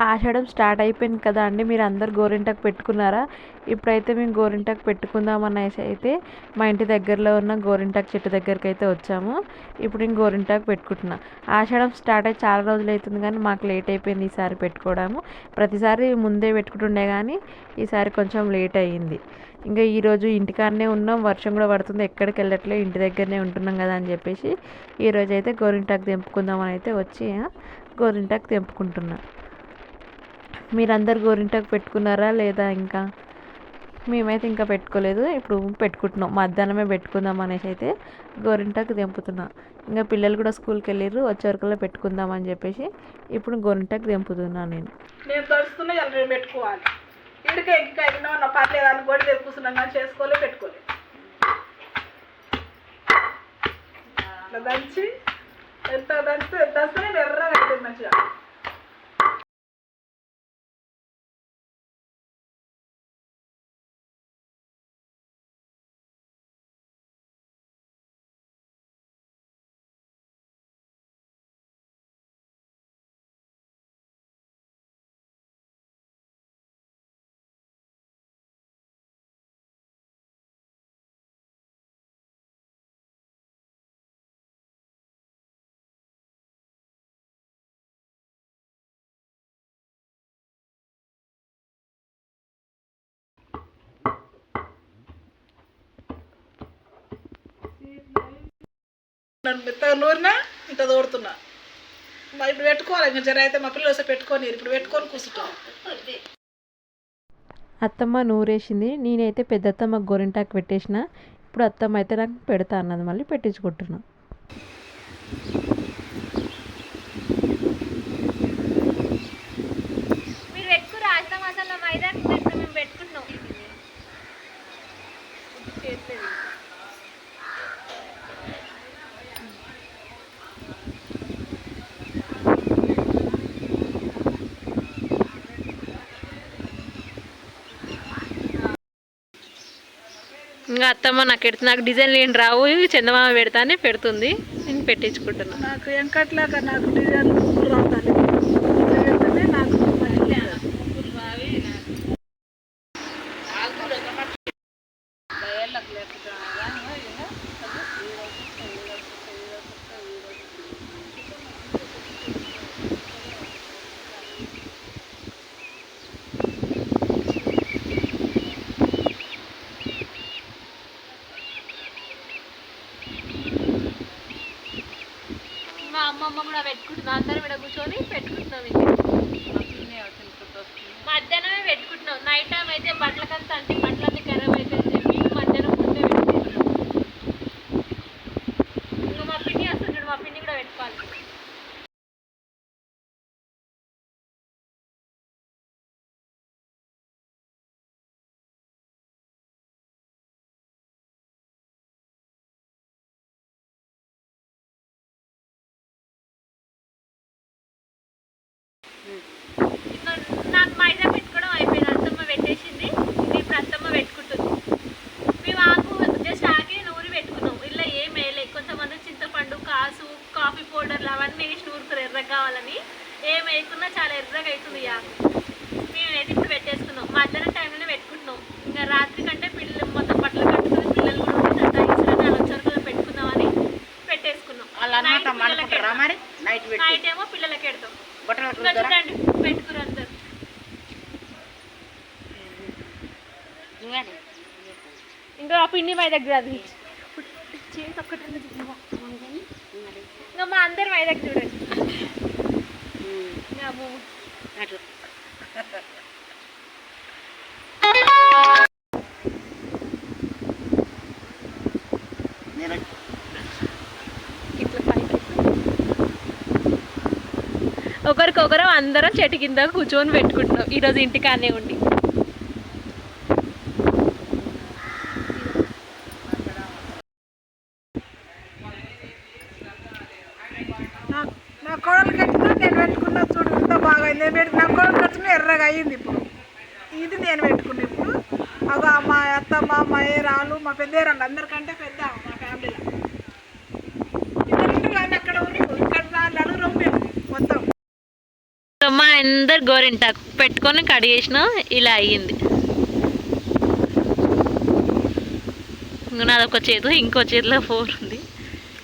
ఆషాఢం start అయిపోయింది కదా అండి. మీరు అందరు గోరింటాకు పెట్టుకున్నారా? ఇప్పుడైతే మేము గోరింటాకు పెట్టుకుందాం అనేసి అయితే మా ఇంటి దగ్గరలో ఉన్న గోరింటాకు చెట్టు దగ్గరికి అయితే వచ్చాము. ఇప్పుడు నేను గోరింటాకు పెట్టుకుంటున్నా. ఆషాఢం స్టార్ట్ అయ్యి చాలా రోజులు అవుతుంది కానీ మాకు లేట్ అయిపోయింది ఈసారి పెట్టుకోవడము. ప్రతిసారి ముందే పెట్టుకుంటుండే కానీ ఈసారి కొంచెం లేట్ అయ్యింది. ఇంకా ఈరోజు ఇంటికాడనే ఉన్నాం. వర్షం కూడా పడుతుంది. ఎక్కడికి వెళ్ళట్లేదు ఇంటి దగ్గరనే ఉంటున్నాం కదా అని చెప్పేసి ఈరోజు అయితే గోరింటాకు తెంపుకుందామని అయితే వచ్చి గోరింటాకు తెంపుకుంటున్నాను మీరందరు గోరింటాకు పెట్టుకున్నారా లేదా ఇంకా? మేమైతే ఇంకా పెట్టుకోలేదు. ఇప్పుడు పెట్టుకుంటున్నాం. మధ్యాహ్నమే పెట్టుకుందాం అనేసి అయితే గోరింటాకు తెంపుతున్నా. ఇంకా పిల్లలు కూడా స్కూల్కి వెళ్ళారు వచ్చే వరకల్లా పెట్టుకుందాం అని చెప్పేసి ఇప్పుడు గోరింటాకు తెంపుతున్నా నేను. నేను తలుస్తున్నా ఇలా పెట్టుకోవాలి. ఇడికే ఇంకా ఎన్నో నా పర్లేదు అని గొడ్డు తెప్పుకున్నాను కానీ చేసుకోలే పెట్టుకోలే. దంచి ఎంత దంచితే ఎంత నేను ఎర్ర నన్ను మెత్తగా నూరినా ఇంత తోడుతున్నా. మా ఇప్పుడు పెట్టుకోవాలి ఇంకా జర అయితే మా పిల్లలు వస్తే పెట్టుకొని ఇప్పుడు పెట్టుకొని కూర్చుంటాం. అత్తమ్మ నూరేసింది. నేనైతే పెద్దత్తమ్మ గోరింటాకు పెట్టేసిన. ఇప్పుడు అత్తమ్మ అయితే నాకు పెడతా అన్నది. మళ్ళీ పెట్టించుకుంటున్నా. మీరు ఇంకా అత్తమ్మ నాకు పెడుతుంది నాకు డిజైన్ ఏం రావు చందమామ పెడతానే పెడుతుంది. నేను పెట్టించుకుంటున్నాను నాకు వెంకట్లాగా నాకు డిజైన్ ముగ్గురు నాకు. అమ్మమ్మ కూడా పెట్టుకుంటున్నాం అందరం ఇక్కడ కూర్చొని పెట్టుకుంటున్నాం ఇంకా. మధ్యాహ్నమే పెట్టుకుంటున్నాం. నైట్ టైం అయితే బట్టలకంతా అంటే బట్టలన్నీ ఖరాబ్ అయితే అని చెప్పి మధ్యాహ్నం ముందే పెట్టుకుంటున్నాం ఇంకా మా పిన్ని వస్తుంటాడు మా పిన్ని కూడా పెట్టుకోవాలి ఇంకా నాకు మైదా పెట్టుకోవడం అయిపోయింది అత్తమ్మ పెట్టేసింది ఇది ఇప్పుడు అత్తమ్మ పెట్టుకుంటుంది మేము ఆకు జస్ట్ ఆకే నూరి పెట్టుకున్నాం ఇలా ఏం వేయలే కొంతమంది చింతపండు కాసు కాఫీ పౌడర్లు అవన్నీ వేసి నూరుతారు ఎర్రగా కావాలని ఏం వేయకున్నా చాలా ఎర్రగా అవుతుంది ఈ ఆకు మేమైతే ఇప్పుడు పెట్టేసుకున్నాం. మధ్యాహ్నం టైంలోనే పెట్టుకుంటున్నాం. ఇంకా రాత్రి కంటే పిల్లలు మొత్తం బట్టలు కట్టుకుని పిల్లలు కూడా వచ్చారు పెట్టుకుందామని పెట్టేసుకున్నాం. నైట్ ఏమో పిల్లలకి పెడతాం. ఇంకా చూడండి పెట్టుకురు అందరు. ఇంకా ఆ పిండి మా దగ్గర అది. చేతి ఒక్కటి. ఇంకా మా అందరు మా దగ్గర చూడండి. అమ్మో. అట్లా. ఒకరికొకరు అందరం చెట్టు కింద కూర్చొని పెట్టుకుంటున్నాం. ఈరోజు ఇంటికానే ఉండి. నా కోడలు కట్టినా నేను పెట్టుకున్నా చూడు ఇంత బాగా అయింది నేను పెట్టి నా కోడలు కట్టిన ఎర్రగా అయ్యింది ఇప్పుడు. ఇది నేను పెట్టుకున్నా ఇప్పుడు. అగో మా అత్తమ్మ మా ఏరాలు మా పెద్దేరాలు అందరికంటే పెద్ద మా ఫ్యామిలీలో ఇద్దరు అక్కడ ఇక్కడ మేము మొత్తం. మా అందరు గోరింటాకు పెట్టుకొని కడిగేసిన ఇలా అయ్యింది. ఇంక చేతిలో చేతు ఇంకో చేతిలో ఫోన్ ఉంది.